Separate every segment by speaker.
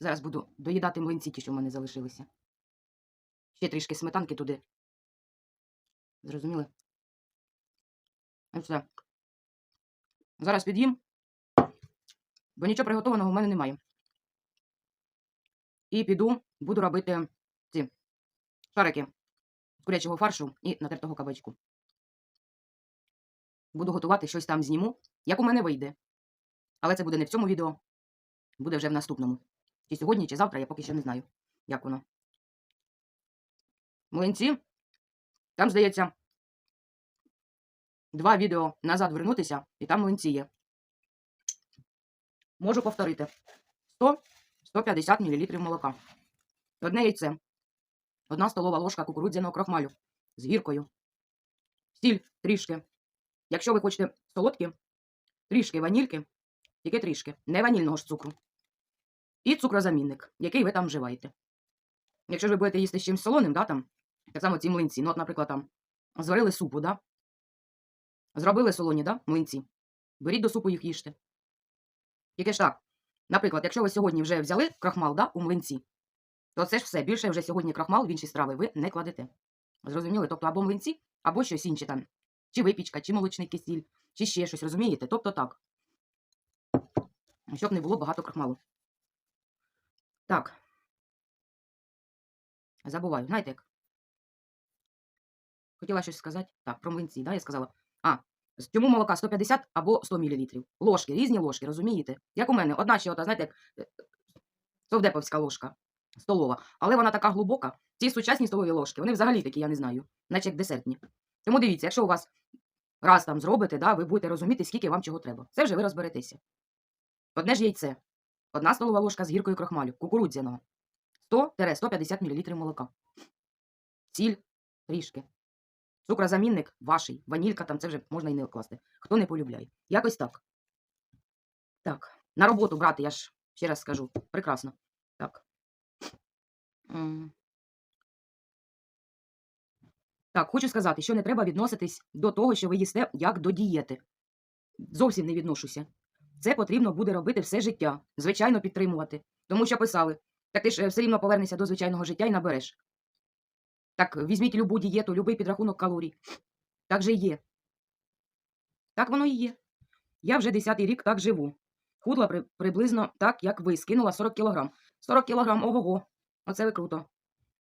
Speaker 1: Зараз буду доїдати млинці, ті, що в мене залишилися. Ще трішки сметанки туди. Зрозуміли? І все. Зараз під'їм, бо нічого приготованого в мене немає. І піду, буду робити ці шарики з курячого фаршу і натертого кабачку. Буду готувати щось там зніму, як у мене вийде. Але це буде не в цьому відео, буде вже в наступному. Чи сьогодні, чи завтра, я поки що не знаю, як воно. Млинці. Там, здається, два відео назад вернутися, і там млинці є. Можу повторити. 100-150 мл молока. Одне яйце. Одна столова ложка кукурудзяного крохмалю з гіркою. Сіль трішки. Якщо ви хочете солодкі, трішки ванільки, тільки трішки, не ванільного ж цукру. І цукрозамінник, який ви там вживаєте. Якщо ж ви будете їсти з чимось солоним, да, там, так само ці млинці. Ну, от, наприклад, там зварили супу, да? зробили солоні, да, млинці. Беріть до супу їх їжте. Тільки ж так. Наприклад, якщо ви сьогодні вже взяли крахмал да, у млинці, то це ж все. Більше вже сьогодні крахмал в інші страви ви не кладете. Зрозуміли? Тобто або млинці, або щось інше там. Чи випічка, чи молочний кисіль, чи ще щось, розумієте? Тобто так. Щоб не було багато крахмалу. Так. Забуваю. Знаєте як? Хотіла щось сказати. Так, про млинці, да, я сказала. А, з чому молока 150 або 100 мл. Ложки, різні ложки, розумієте? Як у мене, одна ще, ота, знаєте, як е, совдеповська ложка столова, але вона така глибока. Ці сучасні столові ложки, вони взагалі такі, я не знаю, наче як десертні. Тому дивіться, якщо у вас раз там зробите, да, ви будете розуміти, скільки вам чого треба. Це вже ви розберетеся. Одне ж яйце, одна столова ложка з гіркою крохмалю, кукурудзяного, 100-150 мл молока. Сіль трішки. Цукрозамінник ваший, ванілька там це вже можна і не класти. Хто не полюбляє. Якось так. Так. На роботу брати, я ж ще раз скажу. Прекрасно. Так. Так, хочу сказати, що не треба відноситись до того, що ви їсте як до дієти. Зовсім не відношуся. Це потрібно буде робити все життя, звичайно, підтримувати. Тому що писали, так ти ж е, все рівно повернешся до звичайного життя і набереш. Так візьміть любу дієту, любий підрахунок калорій. Так же є. Так воно і є. Я вже 10-й рік так живу. Худла при, приблизно так, як ви, скинула 40 кілограм. 40 кілограм, ого-го. Оце ви круто.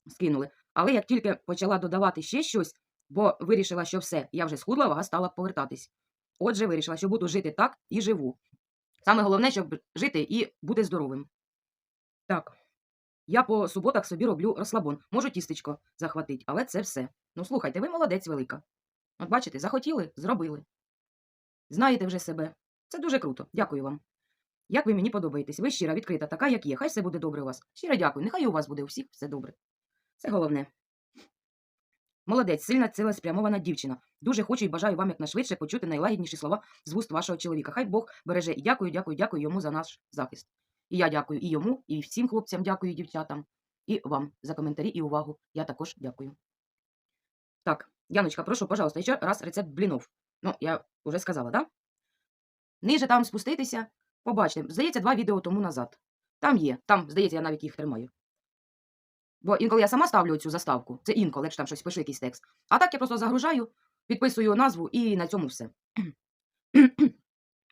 Speaker 1: Скинули. Але як тільки почала додавати ще щось, бо вирішила, що все, я вже схудла, вага стала повертатись. Отже, вирішила, що буду жити так і живу. Саме головне, щоб жити і бути здоровим. Так. Я по суботах собі роблю розслабон. Можу тістечко захватити, але це все. Ну, слухайте, ви молодець велика. От бачите, захотіли, зробили. Знаєте вже себе. Це дуже круто. Дякую вам. Як ви мені подобаєтесь? Ви щира, відкрита, така, як є. Хай все буде добре у вас. Щиро дякую. Нехай і у вас буде у всіх все добре. Це головне. Молодець, сильна, цілеспрямована дівчина. Дуже хочу і бажаю вам якнайшвидше почути найлагідніші слова з вуст вашого чоловіка. Хай Бог береже. І дякую, дякую, дякую йому за наш захист. І я дякую і йому, і всім хлопцям дякую, дівчатам, і вам за коментарі і увагу. Я також дякую. Так, Яночка, прошу, пожалуйста, ще раз рецепт блінов. Ну, я вже сказала, да? Ниже там спуститися, побачите. Здається, два відео тому назад. Там є, там, здається, я навіть їх тримаю. Бо інколи я сама ставлю цю заставку, це інколи, якщо там щось пишу, якийсь текст. А так я просто загружаю, підписую назву і на цьому все.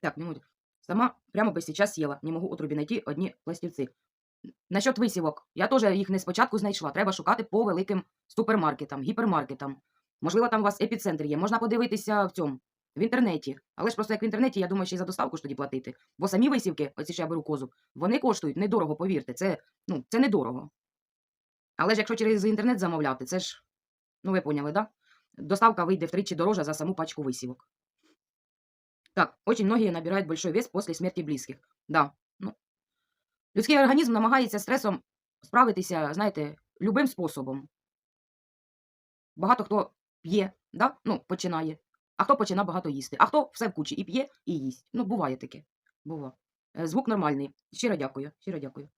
Speaker 1: так, не можу. Сама прямо без сейчас сіла, не можу у трубі знайти одні пластівці. Насчет висівок, я теж їх не спочатку знайшла. Треба шукати по великим супермаркетам, гіпермаркетам. Можливо, там у вас епіцентр є. Можна подивитися в цьому, в інтернеті. Але ж просто як в інтернеті, я думаю, ще й за доставку ж тоді платити. Бо самі висівки, оці що я беру козу, вони коштують недорого, повірте. Це, ну, це недорого. Але ж якщо через інтернет замовляти, це ж, ну ви поняли, да? Доставка вийде втричі дороже за саму пачку висівок. Так, очень многие набирают большой вес после смерти близких. Да. Ну, людський організм намагається стресом справитися, знаєте, любим способом. Багато хто п'є, да? ну, починає, а хто починає багато їсти, а хто все в кучі і п'є, і їсть. Ну, буває таке. Бува. Е, Звук нормальний. Щиро дякую, щиро дякую.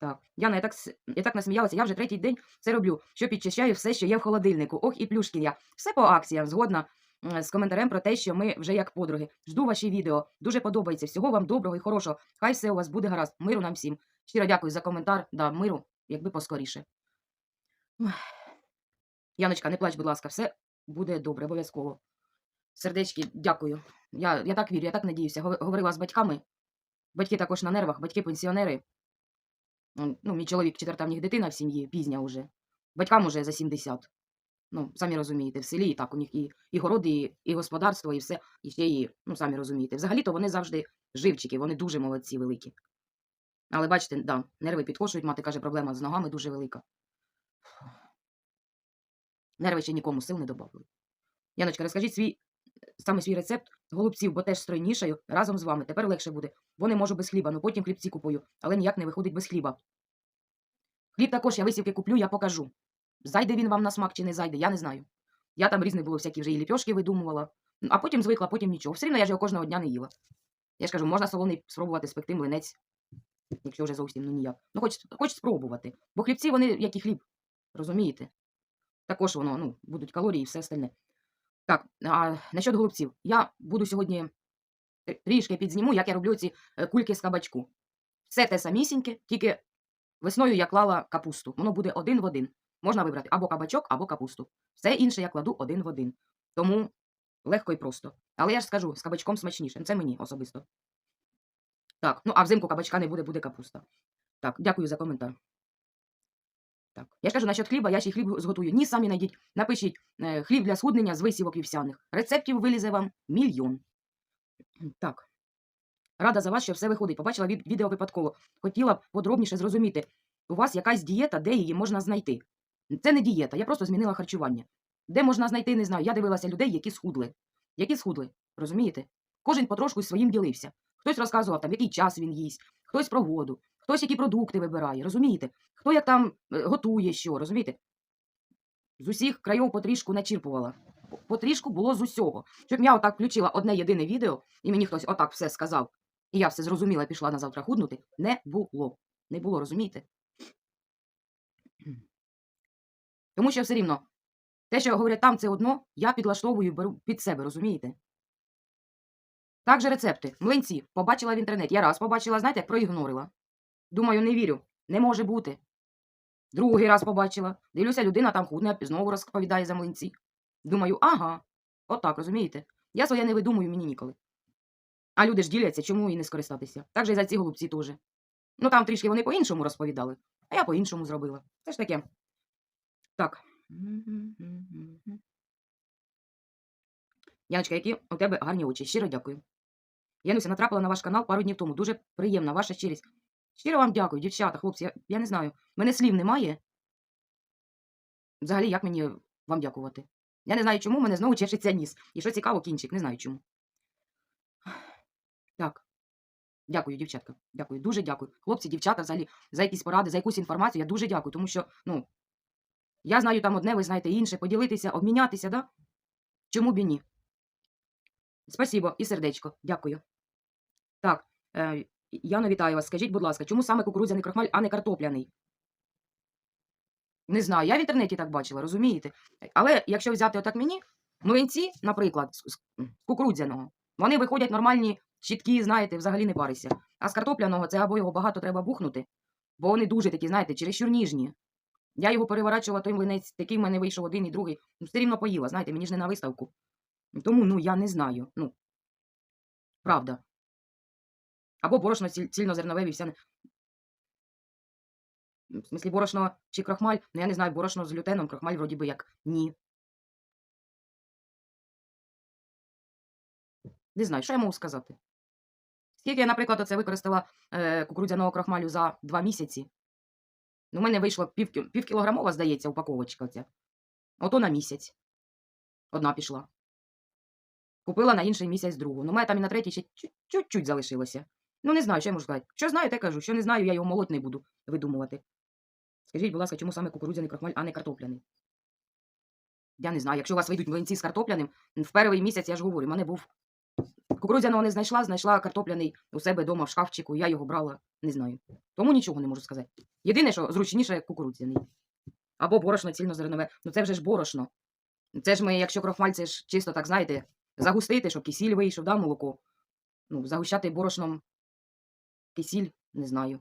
Speaker 1: Так, Яна, я так, я так насміялася, я вже третій день це роблю, що підчищаю все, що є в холодильнику. Ох, і плюшкін я. Все по акціям, згодна. з коментарем про те, що ми вже як подруги. Жду ваші відео. Дуже подобається. Всього вам доброго і хорошого. Хай все у вас буде гаразд. Миру нам всім. Щиро дякую за коментар. Да, миру, якби поскоріше. Яночка, не плач, будь ласка, все буде добре, обов'язково. Сердечки, дякую. Я, я так вірю, я так надіюся. Гов- Говорила з батьками. Батьки також на нервах, батьки пенсіонери. Ну, мій чоловік четверта в них дитина в сім'ї, пізня уже. Батькам уже за 70. Ну, самі розумієте, в селі і так у них і, і городи, і, і господарство, і все, і ще і, ну, самі розумієте. Взагалі-то вони завжди живчики, вони дуже молодці, великі. Але бачите, да, нерви підкошують, мати каже, проблема з ногами дуже велика. Нерви ще нікому сил не добавили. Яночка, розкажіть свій саме свій рецепт голубців, бо теж стройнішаю разом з вами. Тепер легше буде. Бо не можу без хліба, ну потім хлібці купую, але ніяк не виходить без хліба. Хліб також я висівки куплю, я покажу. Зайде він вам на смак чи не зайде, я не знаю. Я там різні було всякі вже і ліпьошки видумувала, а потім звикла, потім нічого. Все рівно я ж його кожного дня не їла. Я ж кажу, можна солоний спробувати спекти млинець, якщо вже зовсім ну ніяк. Ну, хоч, хоч спробувати. Бо хлібці, вони як і хліб, розумієте? Також воно, ну, будуть калорії і все остальне. Так, а насчет голубців. Я буду сьогодні трішки підзніму, як я роблю ці е, кульки з кабачку. Все те самісіньке, тільки весною я клала капусту. Воно буде один в один. Можна вибрати або кабачок, або капусту. Все інше я кладу один в один. Тому легко і просто. Але я ж скажу, з кабачком смачніше. Це мені особисто. Так, ну а взимку кабачка не буде, буде капуста. Так, дякую за коментар. Так, я ж кажу, насчет хліба, я ще й хліб зготую. Ні, самі знайдіть. Напишіть е, хліб для схуднення з висівок вівсяних. Рецептів вилізе вам мільйон. Так. Рада за вас, що все виходить. Побачила від, відео випадково. Хотіла б подробніше зрозуміти. У вас якась дієта, де її можна знайти. Це не дієта, я просто змінила харчування. Де можна знайти, не знаю. Я дивилася людей, які схудли. Які схудли, розумієте? Кожен потрошку своїм ділився. Хтось розказував, там, який час він їсть, хтось про воду, хтось які продукти вибирає, розумієте? Хто як там е, готує що, розумієте? З усіх крайов потрішку начірпувала. По- Потрішку було з усього. Щоб я отак включила одне єдине відео, і мені хтось отак все сказав, і я все зрозуміла, пішла на завтра худнути, не було. Не було, розумієте? Тому що все рівно, те, що говорять там, це одно, я підлаштовую, беру під себе, розумієте? Так же рецепти. Млинці. Побачила в інтернеті. Я раз побачила, знаєте, як проігнорила. Думаю, не вірю. Не може бути. Другий раз побачила. Дивлюся, людина там худне, знову розповідає за млинці. Думаю, ага, отак, розумієте? Я своє не видумую, мені ніколи. А люди ж діляться, чому і не скористатися. Так же і за ці голубці теж. Ну там трішки вони по-іншому розповідали, а я по-іншому зробила. Це ж таке. Так. Яночка, які у тебе гарні очі. Щиро дякую. Януся натрапила на ваш канал пару днів тому. Дуже приємна ваша щирість. Щиро вам дякую, дівчата, хлопці. Я, я не знаю. Мене слів немає. Взагалі, як мені вам дякувати? Я не знаю, чому мене знову чешеться ніс. І що цікаво, кінчик, не знаю чому. Так. Дякую, дівчатка. Дякую, дуже дякую. Хлопці, дівчата, взагалі, за якісь поради, за якусь інформацію, я дуже дякую, тому що, ну, я знаю там одне, ви знаєте інше, поділитися, обмінятися, да? Чому б і ні? Спасибо і сердечко. Дякую. Так, е, Яно, вітаю вас. Скажіть, будь ласка, чому саме кукурудзяний крохмаль, а не картопляний? Не знаю, я в інтернеті так бачила, розумієте? Але якщо взяти отак мені, млинці, наприклад, з кукурудзяного, вони виходять нормальні, чіткі, знаєте, взагалі не парися. А з картопляного це або його багато треба бухнути, бо вони дуже такі, знаєте, чересчур ніжні. Я його переворачувала, той млинець, такий в мене вийшов один і другий. Ну, все рівно поїла, знаєте, мені ж не на виставку. Тому, ну, я не знаю. Ну, правда. Або борошно ціль- цільнозернове вівсяне. В смислі, борошно чи крохмаль? Ну, я не знаю, борошно з глютеном, крохмаль вроді би як ні. Не знаю, що я можу сказати. Скільки я, наприклад, оце використала е, кукурудзяного крохмалю за два місяці. Ну, у мене вийшло пів, здається, упаковочка оця. Ото на місяць. Одна пішла. Купила на інший місяць другу. Ну, у мене там і на третій ще чуть- чуть-чуть залишилося. Ну, не знаю, що я можу сказати. Що знаю, те кажу. Що не знаю, я його молоть не буду видумувати. Скажіть, будь ласка, чому саме кукурудзяний крохмаль, а не картопляний? Я не знаю. Якщо у вас вийдуть млинці з картопляним, в перший місяць, я ж говорю, мене був. Кукурудзяного не знайшла, знайшла картопляний у себе вдома в шкафчику, я його брала, не знаю. Тому нічого не можу сказати. Єдине, що зручніше кукурудзяний. Або борошно цільнозернове. Ну це вже ж борошно. Це ж ми, якщо крохмаль, це ж чисто так, знаєте, загустити, щоб кисіль вийшов, да, молоко. Ну, загущати борошном кисіль, не знаю.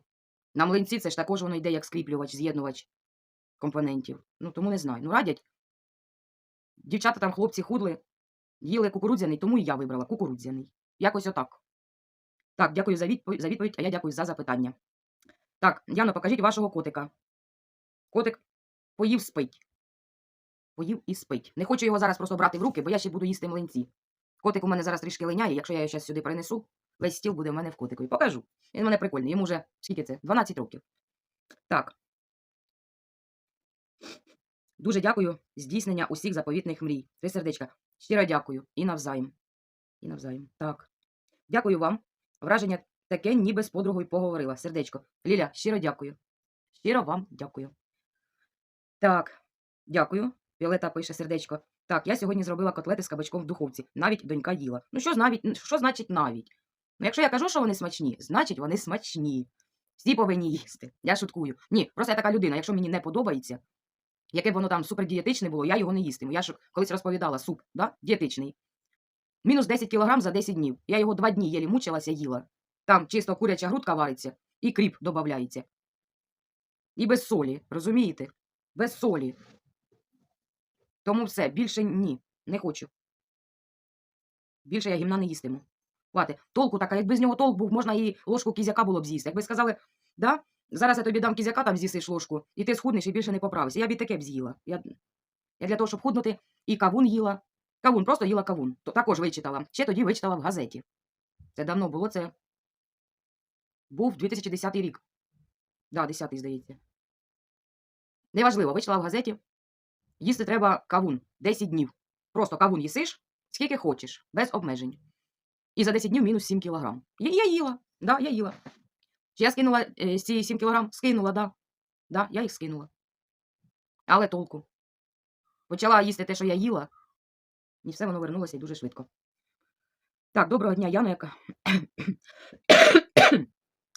Speaker 1: На млинці це ж також воно йде як скріплювач, з'єднувач компонентів. Ну, тому не знаю. Ну, радять. Дівчата там, хлопці худли, їли кукурудзяний, тому і я вибрала кукурудзяний. Якось отак. Так, дякую за відповідь, за відповідь, а я дякую за запитання. Так, Яно, покажіть вашого котика. Котик поїв спить. Поїв і спить. Не хочу його зараз просто брати в руки, бо я ще буду їсти млинці. Котик у мене зараз трішки линяє, якщо я його зараз сюди принесу, весь стіл буде в мене в котику. І покажу. Він у мене прикольний. Йому вже скільки це? 12 років. Так. Дуже дякую. Здійснення усіх заповітних мрій. Три сердечка. Щиро дякую. І навзаєм. І навзаєм. Так. Дякую вам. Враження таке, ніби з подругою поговорила. Сердечко. Ліля, щиро дякую. Щиро вам дякую. Так, дякую. Віолета пише сердечко. Так, я сьогодні зробила котлети з кабачком в духовці. Навіть донька їла. Ну що, навіть, що значить навіть? Ну, якщо я кажу, що вони смачні, значить вони смачні. Всі повинні їсти. Я шуткую. Ні, просто я така людина. Якщо мені не подобається, яке б воно там супердієтичне було, я його не їстиму. Я ж колись розповідала суп, да? дієтичний. Мінус 10 кілограм за 10 днів. Я його два дні єлі мучилася, їла. Там чисто куряча грудка вариться і кріп додається. І без солі, розумієте? Без солі. Тому все, більше ні, не хочу. Більше я гімна не їстиму. Толку така, якби з нього толк був, можна і ложку кізяка було б з'їсти. Якби сказали, да, зараз я тобі дам кізяка, там з'їсиш ложку, і ти схуднеш і більше не поправишся. Я б і таке б з'їла. Я, я для того, щоб худнути, і кавун їла. Кавун, просто їла кавун. То також вичитала. Ще тоді вичитала в газеті. Це давно було, це був 2010 рік. Да, 10 здається. Неважливо, вичитала в газеті. Їсти треба кавун 10 днів. Просто кавун їсиш, скільки хочеш, без обмежень. І за 10 днів мінус 7 кілограм. Я, я їла, да, я їла. Я скинула е, з ці 7 кілограм? Скинула, да. Да, я їх скинула. Але толку. Почала їсти те, що я їла, і все воно вернулося дуже швидко. Так, доброго дня, Яна, яка.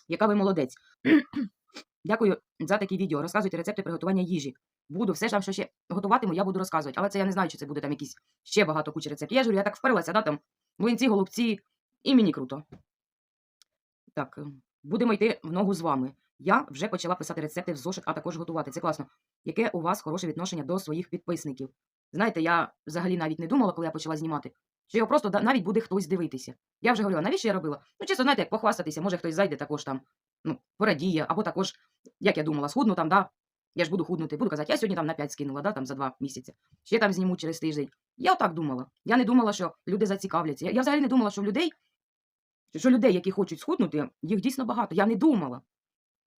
Speaker 1: яка ви молодець. Дякую за такі відео. Розказуйте рецепти приготування їжі. Буду все ж що ще готуватиму, я буду розказувати. Але це я не знаю, чи це буде там якісь ще багато куча рецептів. Я ж говорю, я так вперлася, да, там млинці, голубці, і мені круто. Так, е, будемо йти в ногу з вами. Я вже почала писати рецепти в зошит, а також готувати. Це класно. Яке у вас хороше відношення до своїх підписників? Знаєте, я взагалі навіть не думала, коли я почала знімати, що його просто навіть буде хтось дивитися. Я вже говорила, навіщо я робила? Ну, чесно, знаєте, як похвастатися, може хтось зайде також там, ну, порадіє, або також, як я думала, схудну там, да. Я ж буду худнути, буду казати, я сьогодні там на 5 скинула, да, там за 2 місяці. Ще там зніму через тиждень. Я отак думала. Я не думала, що люди зацікавляться. Я, я взагалі не думала, що людей, що людей, які хочуть схуднути, їх дійсно багато. Я не думала.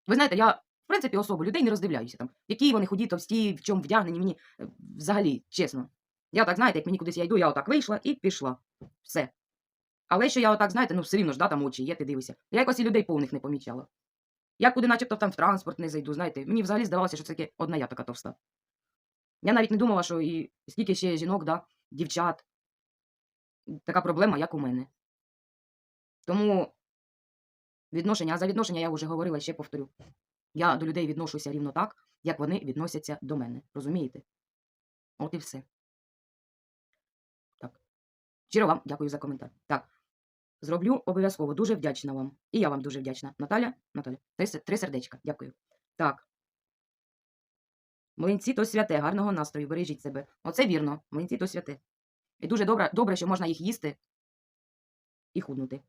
Speaker 1: Ви знаєте, я, в принципі, особо людей не роздивляюся там, які вони худі, товсті, в чому вдягнені, мені е, взагалі, чесно. Я так, знаєте, як мені кудись я йду, я отак вийшла і пішла. Все. Але що я отак, знаєте, ну все рівно ж, да, там очі є, ти дивишся. Я якось і людей повних не помічала. Я куди начебто там в транспорт не зайду, знаєте, мені взагалі здавалося, що це таки одна я така товста. Я навіть не думала, що і скільки ще жінок, да, дівчат, така проблема, як у мене. Тому відношення, а за відношення я вже говорила, ще повторю. Я до людей відношуся рівно так, як вони відносяться до мене. Розумієте? От і все. Так. Щиро вам дякую за коментар. Так. Зроблю обов'язково. Дуже вдячна вам. І я вам дуже вдячна. Наталя, Наталя, три, сердечка. Дякую. Так. Млинці то святе, гарного настрою, бережіть себе. Оце вірно. Млинці то святе. І дуже добре, добре, що можна їх їсти і худнути.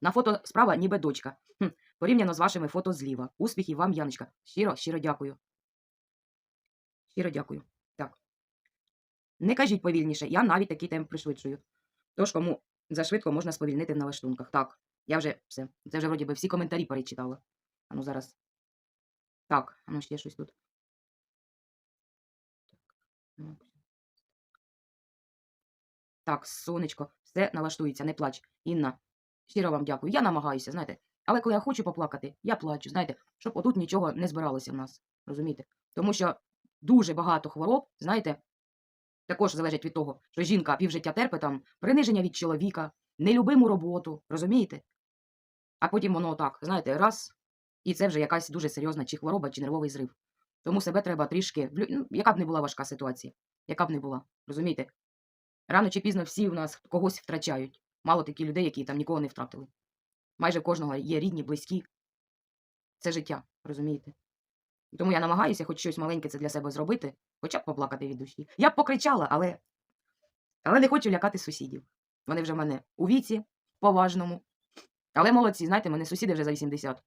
Speaker 1: На фото справа ніби дочка. Хм, порівняно з вашими фото зліва. Успіхів вам, Яночка. Щиро, щиро дякую. Щиро дякую. Так. Не кажіть повільніше, я навіть такий темп пришвидшую. Тож, кому зашвидко можна сповільнити в налаштунках. Так, я вже все. Це вже вроді би всі коментарі перечитала. А ну зараз. Так, а ну ще щось тут. Так. ну. Сонечко, все налаштується, не плач. Інна, щиро вам дякую. Я намагаюся, знаєте. Але коли я хочу поплакати, я плачу, знаєте, щоб отут нічого не збиралося в нас. Розумієте? Тому що дуже багато хвороб, знаєте, також залежить від того, що жінка півжиття терпить там приниження від чоловіка, нелюбиму роботу, розумієте? А потім воно так, знаєте, раз, і це вже якась дуже серйозна чи хвороба, чи нервовий зрив. Тому себе треба трішки, ну, яка б не була важка ситуація, яка б не була. Розумієте? Рано чи пізно всі в нас когось втрачають. Мало такі людей, які там нікого не втратили. Майже кожного є рідні, близькі. Це життя, розумієте? І Тому я намагаюся хоч щось маленьке це для себе зробити, хоча б поплакати від душі. Я б покричала, але, але не хочу лякати сусідів. Вони вже в мене у віці, поважному. Але молодці, знаєте, мене сусіди вже за 80.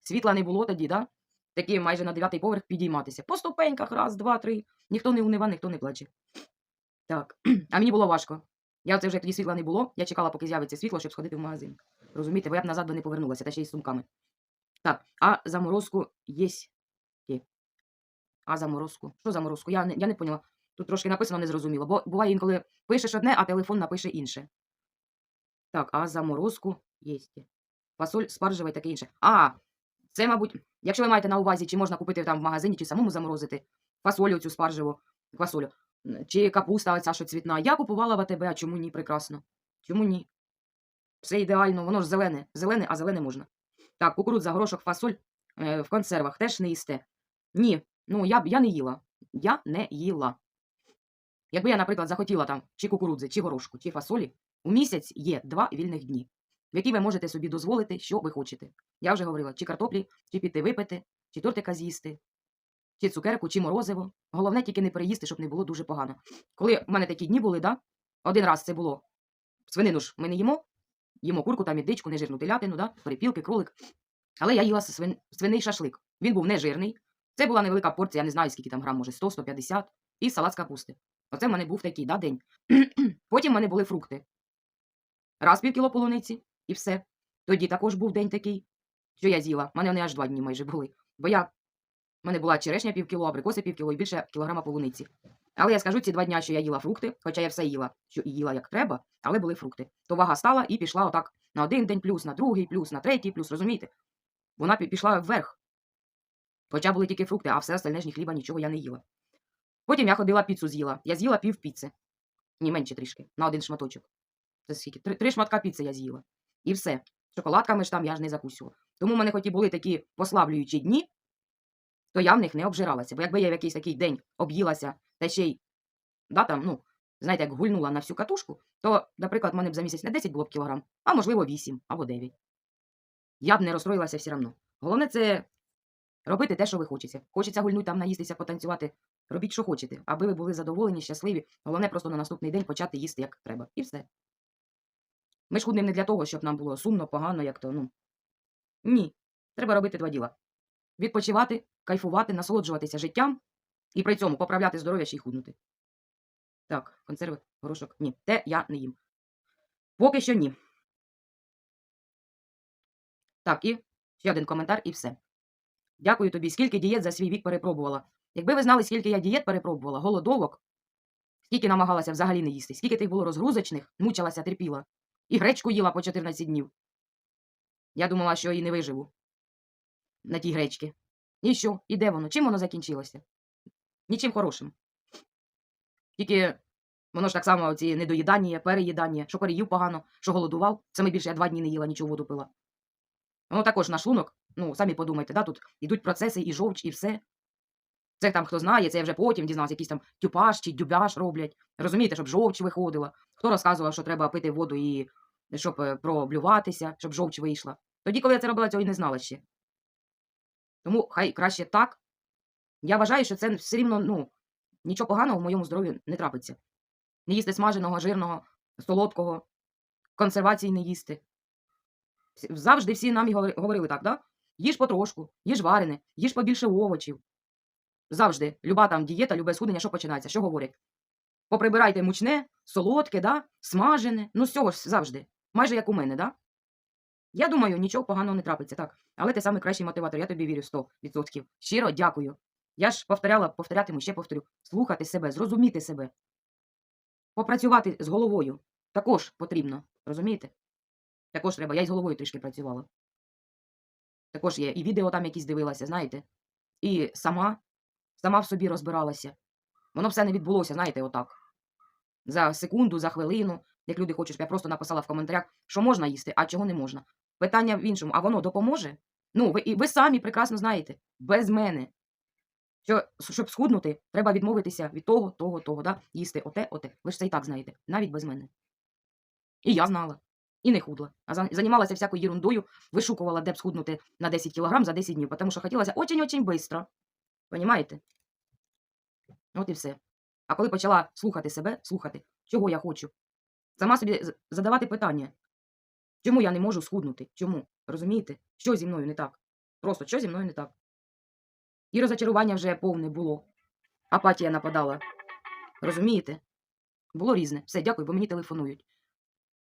Speaker 1: Світла не було тоді, да? Такі майже на дев'ятий поверх підійматися. По ступеньках, раз, два, три. Ніхто не унива, ніхто не плаче. Так. А мені було важко. Я це вже тоді світла не було. Я чекала, поки з'явиться світло, щоб сходити в магазин. Розумієте, бо я б назад би не повернулася, та ще й з сумками. Так, а заморозку є. А заморозку? Що заморозку? Я не, я не поняла. Тут трошки написано незрозуміло, бо буває інколи пишеш одне, а телефон напише інше. Так, а заморозку є. Фасоль, спаржева і таке інше. А, це, мабуть, якщо ви маєте на увазі, чи можна купити там в магазині, чи самому заморозити фасолю цю спаржеву, квасолю, чи капуста оця, що цвітна. Я купувала в АТБ, а чому ні? Прекрасно. Чому ні? Все ідеально, воно ж зелене. Зелене, а зелене можна. Так, кукурудза, горошок, фасоль е, в консервах теж не їсте. Ні, ну я б я не їла. Я не їла. Якби я, наприклад, захотіла там чи кукурудзи, чи горошку, чи фасолі, у місяць є два вільних дні, в які ви можете собі дозволити, що ви хочете. Я вже говорила, чи картоплі, чи піти випити, чи тортика з'їсти, чи цукерку, чи морозиво. Головне тільки не переїсти, щоб не було дуже погано. Коли в мене такі дні були, да? один раз це було. Свинину ж ми не їмо, їмо курку, там індичку, нежирну телятину, да? перепілки, кролик. Але я їла свин... свиний шашлик. Він був нежирний. Це була невелика порція, я не знаю, скільки там грам, може 100-150, і салат з капусти. Оце в мене був такий да, день. Потім в мене були фрукти. Раз пів кіло полуниці і все. Тоді також був день такий, що я з'їла. У мене вони аж два дні майже були. Бо я... в мене була черешня пів кіло, абрикоси пів кіло і більше кілограма полуниці. Але я скажу ці два дня, що я їла фрукти, хоча я все їла, що і їла як треба, але були фрукти. То вага стала і пішла отак на один день плюс, на другий плюс, на третій плюс, розумієте? Вона пішла вверх. Хоча були тільки фрукти, а все остальне ж ні хліба, нічого я не їла. Потім я ходила піцу з'їла. Я з'їла пів піци. Ні, менше трішки, на один шматочок. Це скільки? Три, три шматка піци я з'їла. І все. Шоколадками ж там я ж не закусювала. Тому в мене хоч і були такі послаблюючі дні, то я в них не обжиралася. Бо якби я в якийсь такий день об'їлася та ще й, да, там, ну, знаєте, як гульнула на всю катушку, то, наприклад, в мене б за місяць не 10 було б кілограм, а можливо 8 або 9. Я б не розстроїлася все одно. Головне це робити те, що ви хочете. Хочеться гульнути там, наїстися, потанцювати. Робіть, що хочете, аби ви були задоволені, щасливі. Головне просто на наступний день почати їсти як треба. І все. Ми ж худнемо не для того, щоб нам було сумно, погано, як то, ну. Ні. Треба робити два діла: відпочивати, кайфувати, насолоджуватися життям і при цьому поправляти здоров'я ще й худнути. Так, консерви, горошок. Ні, те я не їм. Поки що ні. Так, і ще один коментар, і все. Дякую тобі. Скільки дієт за свій вік перепробувала. Якби ви знали, скільки я дієт перепробувала, голодовок, скільки намагалася взагалі не їсти, скільки тих було розгрузочних, мучилася, терпіла. І гречку їла по 14 днів. Я думала, що і не виживу на тій гречці. І що? І де воно? Чим воно закінчилося? Нічим хорошим. Тільки воно ж так само ці недоїдання, переїдання, що переїв погано, що голодував. Саме більше я два дні не їла, нічого воду пила. Воно також на шлунок, ну, самі подумайте, да, тут ідуть процеси, і жовч, і все. Це там хто знає, це я вже потім дізнався, якийсь там тюпаж чи дюбяж роблять. Розумієте, щоб жовч виходила. Хто розказував, що треба пити воду і щоб е, проблюватися, щоб жовч вийшла. Тоді, коли я це робила, цього і не знала ще. Тому хай краще так. Я вважаю, що це все рівно, ну, нічого поганого в моєму здоров'ю не трапиться. Не їсти смаженого, жирного, солодкого, консервації не їсти. Завжди всі нам говорили так, да? Їж потрошку, їж варене, їж побільше овочів. Завжди, люба там дієта, любе схуднення, що починається? Що говорять? Поприбирайте мучне, солодке, да? смажене. Ну, з цього ж завжди. Майже як у мене, да? Я думаю, нічого поганого не трапиться, так. Але ти самий кращий мотиватор, я тобі вірю 100%. Щиро дякую. Я ж повторяла, повторятиму, ще повторю. Слухати себе, зрозуміти себе. Попрацювати з головою також потрібно, розумієте? Також треба. Я й з головою трішки працювала. Також є і відео там якісь дивилася, знаєте. І сама, сама в собі розбиралася. Воно все не відбулося, знаєте, отак. За секунду, за хвилину, як люди хочуть, я просто написала в коментарях, що можна їсти, а чого не можна. Питання в іншому, а воно допоможе? Ну, ви, і ви самі прекрасно знаєте, без мене. що щоб схуднути, треба відмовитися від того, того, того, да? їсти оте, оте. Ви ж це і так знаєте, навіть без мене. І я знала. І не худла. А займалася всякою ерундою, вишукувала, де б схуднути на 10 кілограм за 10 днів, тому що хотілося очень-очень быстро. Понімаєте? От і все. А коли почала слухати себе, слухати, чого я хочу, сама собі задавати питання, чому я не можу схуднути? Чому? Розумієте? Що зі мною не так? Просто що зі мною не так? І розочарування вже повне було. Апатія нападала. Розумієте? Було різне. Все, дякую, бо мені телефонують.